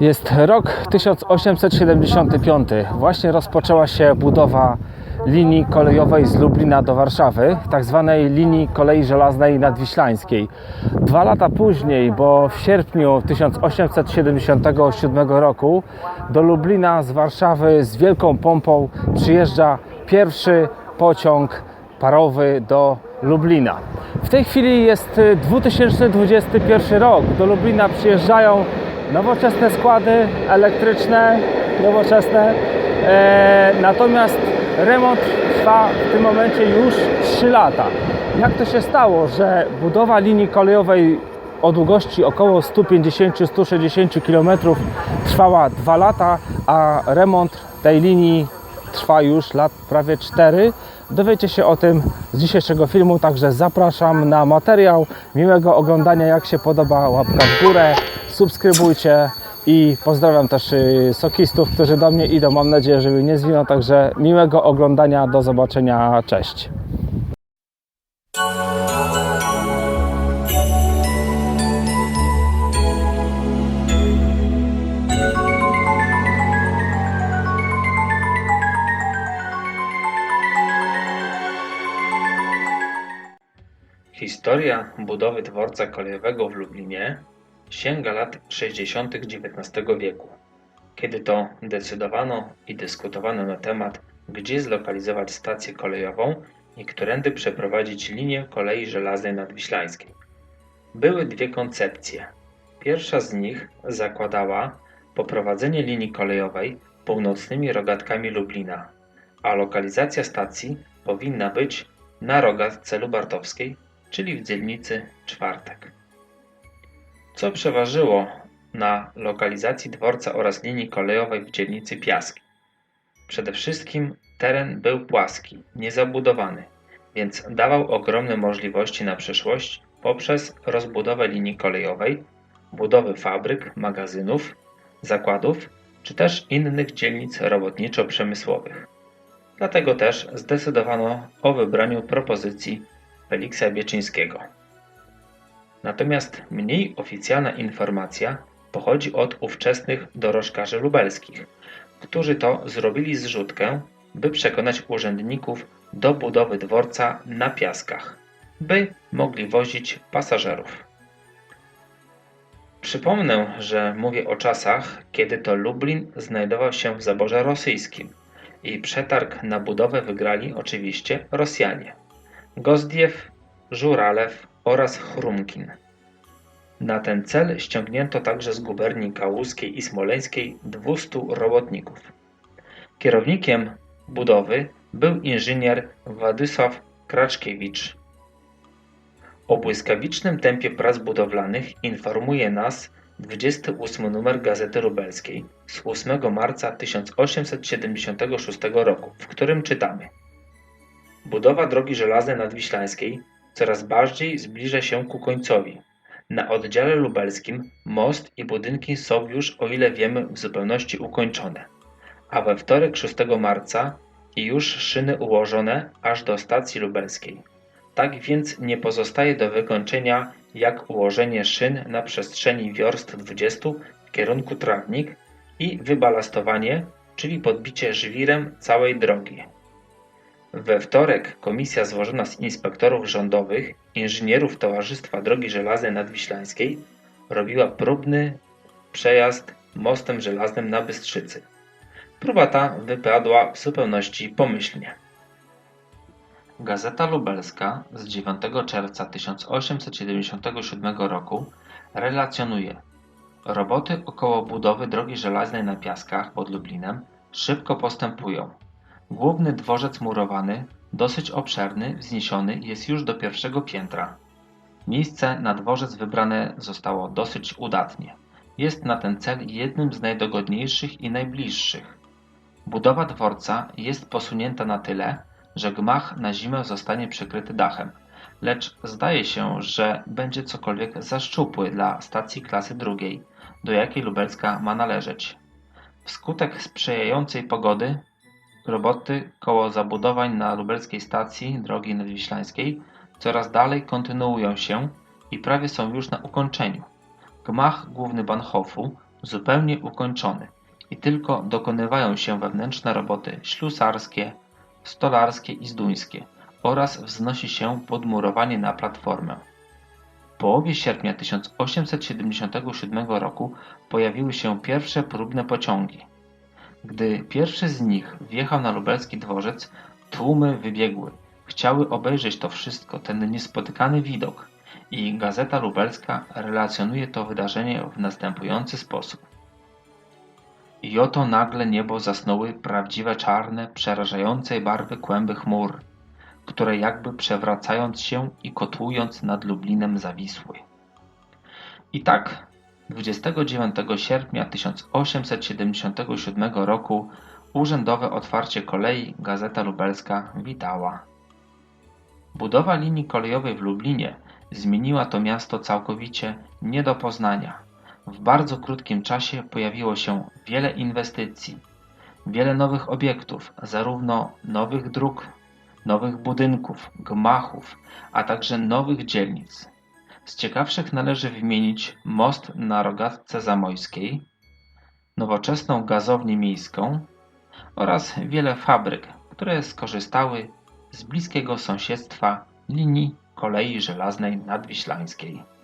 Jest rok 1875. Właśnie rozpoczęła się budowa linii kolejowej z Lublina do Warszawy, tak zwanej linii kolei żelaznej nadwiślańskiej. Dwa lata później, bo w sierpniu 1877 roku do Lublina z Warszawy z wielką pompą przyjeżdża pierwszy pociąg parowy do Lublina. W tej chwili jest y, 2021 rok. Do Lublina przyjeżdżają nowoczesne składy elektryczne, nowoczesne. E, natomiast remont trwa w tym momencie już 3 lata. Jak to się stało, że budowa linii kolejowej o długości około 150-160 km trwała 2 lata, a remont tej linii trwa już lat prawie 4. Dowiecie się o tym z dzisiejszego filmu, także zapraszam na materiał. Miłego oglądania, jak się podoba, łapka w górę, subskrybujcie i pozdrawiam też y, sokistów, którzy do mnie idą. Mam nadzieję, że nie zwiną, także miłego oglądania, do zobaczenia, cześć. Historia budowy dworca kolejowego w Lublinie sięga lat 60. XIX wieku, kiedy to decydowano i dyskutowano na temat, gdzie zlokalizować stację kolejową i którędy przeprowadzić linię kolei żelaznej nadwiślańskiej. Były dwie koncepcje. Pierwsza z nich zakładała poprowadzenie linii kolejowej północnymi rogatkami Lublina, a lokalizacja stacji powinna być na rogatce Lubartowskiej, czyli w dzielnicy Czwartek. Co przeważyło na lokalizacji dworca oraz linii kolejowej w dzielnicy Piaski? Przede wszystkim teren był płaski, niezabudowany, więc dawał ogromne możliwości na przyszłość poprzez rozbudowę linii kolejowej, budowy fabryk, magazynów, zakładów czy też innych dzielnic robotniczo-przemysłowych. Dlatego też zdecydowano o wybraniu propozycji Feliksa Bieczyńskiego. Natomiast mniej oficjalna informacja pochodzi od ówczesnych dorożkarzy lubelskich, którzy to zrobili zrzutkę, by przekonać urzędników do budowy dworca na piaskach, by mogli wozić pasażerów. Przypomnę, że mówię o czasach, kiedy to Lublin znajdował się w zaborze rosyjskim i przetarg na budowę wygrali oczywiście Rosjanie. Gozdiew, Żuralew oraz Chrumkin. Na ten cel ściągnięto także z guberni kałuskiej i smoleńskiej 200 robotników. Kierownikiem budowy był inżynier Władysław Kraczkiewicz. O błyskawicznym tempie prac budowlanych informuje nas 28 numer Gazety Lubelskiej z 8 marca 1876 roku, w którym czytamy Budowa drogi żelaznej nadwiślańskiej coraz bardziej zbliża się ku końcowi. Na oddziale lubelskim most i budynki są już, o ile wiemy, w zupełności ukończone. A we wtorek 6 marca i już szyny ułożone aż do stacji lubelskiej. Tak więc nie pozostaje do wykończenia jak ułożenie szyn na przestrzeni wiorst 20 w kierunku trawnik i wybalastowanie, czyli podbicie żwirem całej drogi. We wtorek komisja złożona z inspektorów rządowych, inżynierów Towarzystwa Drogi Żelaznej Nadwiślańskiej robiła próbny przejazd mostem żelaznym na Bystrzycy. Próba ta wypadła w zupełności pomyślnie. Gazeta Lubelska z 9 czerwca 1877 roku relacjonuje Roboty około budowy drogi żelaznej na Piaskach pod Lublinem szybko postępują. Główny dworzec murowany, dosyć obszerny, wzniesiony jest już do pierwszego piętra. Miejsce na dworzec wybrane zostało dosyć udatnie. Jest na ten cel jednym z najdogodniejszych i najbliższych. Budowa dworca jest posunięta na tyle, że gmach na zimę zostanie przykryty dachem, lecz zdaje się, że będzie cokolwiek za szczupły dla stacji klasy drugiej, do jakiej lubelska ma należeć. Wskutek sprzyjającej pogody roboty koło zabudowań na lubelskiej stacji drogi nadwiślańskiej coraz dalej kontynuują się i prawie są już na ukończeniu. Gmach główny Bahnhofu zupełnie ukończony i tylko dokonywają się wewnętrzne roboty ślusarskie, stolarskie i zduńskie oraz wznosi się podmurowanie na platformę. W połowie sierpnia 1877 roku pojawiły się pierwsze próbne pociągi. Gdy pierwszy z nich wjechał na lubelski dworzec, tłumy wybiegły. Chciały obejrzeć to wszystko, ten niespotykany widok. I Gazeta Lubelska relacjonuje to wydarzenie w następujący sposób. I oto nagle niebo zasnęły prawdziwe czarne, przerażającej barwy kłęby chmur, które jakby przewracając się i kotłując nad Lublinem zawisły. I tak 29 sierpnia 1877 roku urzędowe otwarcie kolei Gazeta Lubelska witała. Budowa linii kolejowej w Lublinie zmieniła to miasto całkowicie nie do poznania. W bardzo krótkim czasie pojawiło się wiele inwestycji, wiele nowych obiektów, zarówno nowych dróg, nowych budynków, gmachów, a także nowych dzielnic. Z ciekawszych należy wymienić most na Rogatce Zamojskiej, nowoczesną gazownię miejską oraz wiele fabryk, które skorzystały z bliskiego sąsiedztwa linii kolei żelaznej nadwiślańskiej.